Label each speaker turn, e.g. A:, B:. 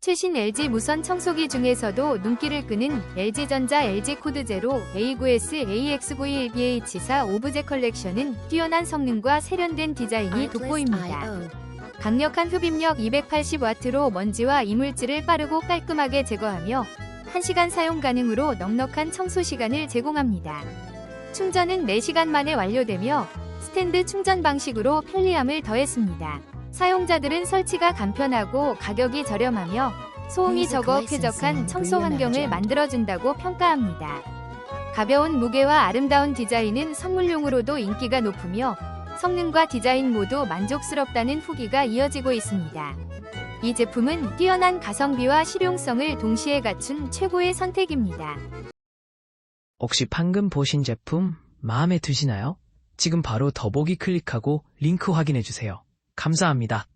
A: 최신 LG 무선 청소기 중에서도 눈길을 끄는 LG전자 LG 코드 제로 A9S AX91BH4 오브제 컬렉션은 뛰어난 성능과 세련된 디자인이 돋보입니다. 강력한 흡입력 280와트로 먼지와 이물질을 빠르고 깔끔하게 제거하며 1시간 사용 가능으로 넉넉한 청소 시간을 제공합니다. 충전은 4시간 만에 완료되며 스탠드 충전 방식으로 편리함을 더했습니다. 사용자들은 설치가 간편하고 가격이 저렴하며 소음이 적어 쾌적한 청소 환경을 만들어준다고 평가합니다. 가벼운 무게와 아름다운 디자인은 선물용으로도 인기가 높으며 성능과 디자인 모두 만족스럽다는 후기가 이어지고 있습니다. 이 제품은 뛰어난 가성비와 실용성을 동시에 갖춘 최고의 선택입니다.
B: 혹시 방금 보신 제품 마음에 드시나요? 지금 바로 더보기 클릭하고 링크 확인해 주세요. 감사합니다.